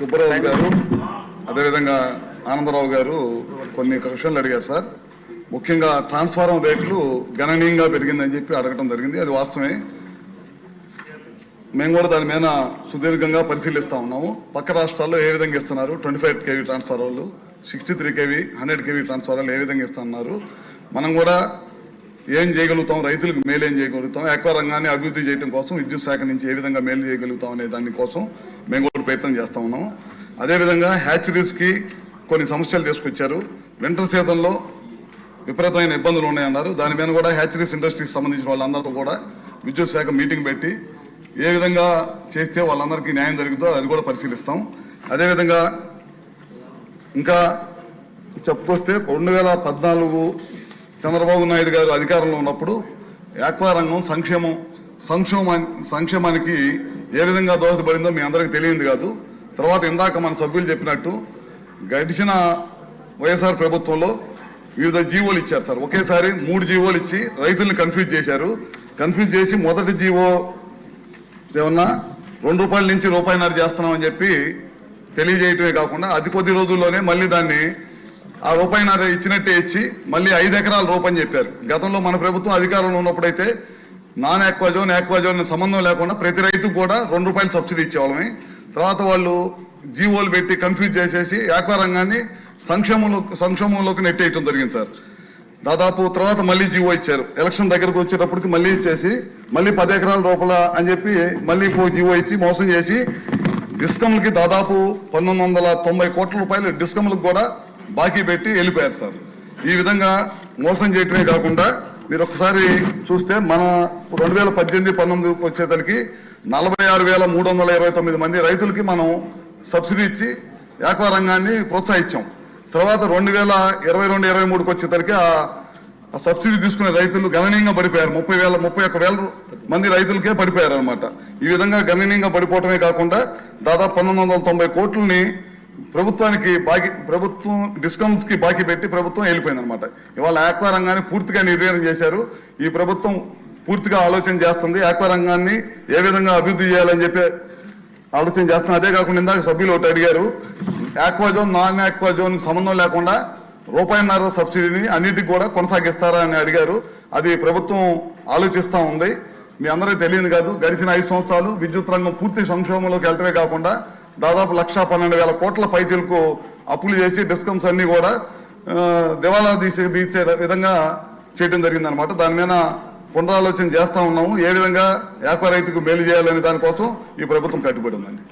సుబ్బరావు గారు అదేవిధంగా ఆనందరావు గారు కొన్ని క్వశ్చన్లు అడిగారు సార్. ముఖ్యంగా ట్రాన్స్ఫారం రేట్లు గణనీయంగా పెరిగిందని చెప్పి అడగటం జరిగింది. అది వాస్తవమే. మేము కూడా దాని మీద సుదీర్ఘంగా పరిశీలిస్తా ఉన్నాము. పక్క రాష్ట్రాల్లో ఏ విధంగా ఇస్తున్నారు? ట్వంటీ ఫైవ్ కేవీ ట్రాన్స్ఫార్మర్లు sixty three KV hundred KV ట్రాన్స్ఫార్మర్లు ఏ విధంగా ఇస్తున్నారు? మనం కూడా ఏం చేయగలుగుతాం? రైతులకు మేలు ఏం చేయగలుగుతాం? ఎక్కువ రంగాన్ని అభివృద్ధి చేయడం కోసం విద్యుత్ శాఖ నుంచి ఏ విధంగా మేలు చేయగలుగుతాం అనే దానికోసం మేము కూడా ప్రయత్నం చేస్తా ఉన్నాం. అదేవిధంగా హ్యాచరీస్కి కొన్ని సమస్యలు తీసుకొచ్చారు. వింటర్ సీజన్లో విపరీతమైన ఇబ్బందులు ఉన్నాయన్నారు. దాని మీద కూడా హ్యాచరీస్ ఇండస్ట్రీకి సంబంధించిన వాళ్ళందరితో కూడా విద్యుత్ శాఖ మీటింగ్ పెట్టి ఏ విధంగా చేస్తే వాళ్ళందరికీ న్యాయం జరుగుతుందో అది కూడా పరిశీలిస్తాం. అదేవిధంగా ఇంకా చెప్పుకొస్తే రెండు వేల పద్నాలుగు చంద్రబాబు నాయుడు గారు అధికారంలో ఉన్నప్పుడు యాక్వా రంగం సంక్షేమం సంక్షేమా సంక్షేమానికి ఏ విధంగా దోహదపడిందో మీ అందరికీ తెలియంది కాదు. తర్వాత ఇందాక మన సభ్యులు చెప్పినట్టు గడిచిన వైఎస్ఆర్ ప్రభుత్వంలో వివిధ జీవోలు ఇచ్చారు సార్. ఒకేసారి మూడు జీవోలు ఇచ్చి రైతుల్ని కన్ఫ్యూజ్ చేశారు. కన్ఫ్యూజ్ చేసి మొదటి జీవో ఏమన్నా రెండు రూపాయల నుంచి రూపాయిన్నర చేస్తున్నామని చెప్పి తెలియజేయటమే కాకుండా అతి కొద్ది రోజుల్లోనే మళ్ళీ దాన్ని ఆ రూపాయిన్నర ఇచ్చినట్టే ఇచ్చి మళ్ళీ ఐదు ఎకరాల రూపాయని చెప్పారు. గతంలో మన ప్రభుత్వం అధికారంలో ఉన్నప్పుడైతే నాన్ ఆక్వాజోన్ ఆక్వాజోన్ సంబంధం లేకుండా ప్రతి రైతు కూడా రెండు రూపాయలు సబ్సిడీ ఇచ్చేవాళ్ళమే. తర్వాత వాళ్ళు జీవోలు పెట్టి కన్ఫ్యూజ్ చేసేసి ఆక్వా రంగాన్ని సంక్షేమంలో సంక్షేమంలోకి నెట్టేయటం జరిగింది సార్. దాదాపు తర్వాత మళ్ళీ జీవో ఇచ్చారు. ఎలక్షన్ దగ్గరకు వచ్చేటప్పటికి మళ్ళీ ఇచ్చేసి మళ్ళీ పది ఎకరాల రూపాయల అని చెప్పి మళ్ళీ జీవో ఇచ్చి మోసం చేసి డిస్కమ్లకి దాదాపు పంతొమ్మిది వందల తొంభై కోట్ల రూపాయలు డిస్కమ్లకు కూడా బాకీ పెట్టి వెళ్ళిపోయారు సార్. ఈ విధంగా మోసం చేయటమే కాకుండా మీరు ఒకసారి చూస్తే మన రెండు వేల పద్దెనిమిది పంతొమ్మిది వచ్చేసరికి నలభై ఆరు వేల మూడు వందల ఇరవై తొమ్మిది మంది రైతులకి మనం సబ్సిడీ ఇచ్చి వ్యాపార రంగాన్ని ప్రోత్సహించాం. తర్వాత రెండు వేల ఇరవై రెండు ఇరవై మూడుకి వచ్చేసరికి ఆ సబ్సిడీ తీసుకునే రైతులు గణనీయంగా పడిపోయారు. ముప్పై వేల ముప్పై ఒక్క వేల మంది రైతులకే పడిపోయారు అనమాట ఈ విధంగా గణనీయంగా పడిపోవటమే కాకుండా దాదాపు పంతొమ్మిది వందల తొంభై కోట్లని ప్రభుత్వానికి బాకీ ప్రభుత్వం డిస్కౌంట్స్కి బాకీ పెట్టి ప్రభుత్వం వెళ్ళిపోయింది అనమాట ఇవాళ ఆక్వా రంగాన్ని పూర్తిగా నిర్వీర్యం చేశారు. ఈ ప్రభుత్వం పూర్తిగా ఆలోచన చేస్తుంది. ఆక్వా రంగాన్ని ఏ విధంగా అభివృద్ధి చేయాలని చెప్పి ఆలోచన చేస్తున్నాం అదే కాకుండా ఇందాక సభ్యులు ఒకటి అడిగారు. ఆక్వాజోన్ నాన్ ఆక్వాజోన్ సంబంధం లేకుండా రూపాయిన్నర సబ్సిడీని అన్నిటికి కూడా కొనసాగిస్తారా అని అడిగారు. అది ప్రభుత్వం ఆలోచిస్తా ఉంది. మీ అందరికీ తెలియదు కాదు. గడిచిన ఐదు సంవత్సరాలు విద్యుత్ రంగం పూర్తి సంక్షోభంలోకి వెళ్ళటమే కాకుండా దాదాపు లక్ష పన్నెండు వేల కోట్ల పైచీలకు అప్పులు చేసి డిస్కమ్స్ అన్ని కూడా దివాలా తీసే తీసే విధంగా చేయడం జరిగిందనమాట దాని మీద పునరాలోచన చేస్తా ఉన్నాము. ఏ విధంగా వ్యాపార రైతుకు మేలు చేయాలనే దానికోసం ఈ ప్రభుత్వం కట్టుబడి ఉందండి.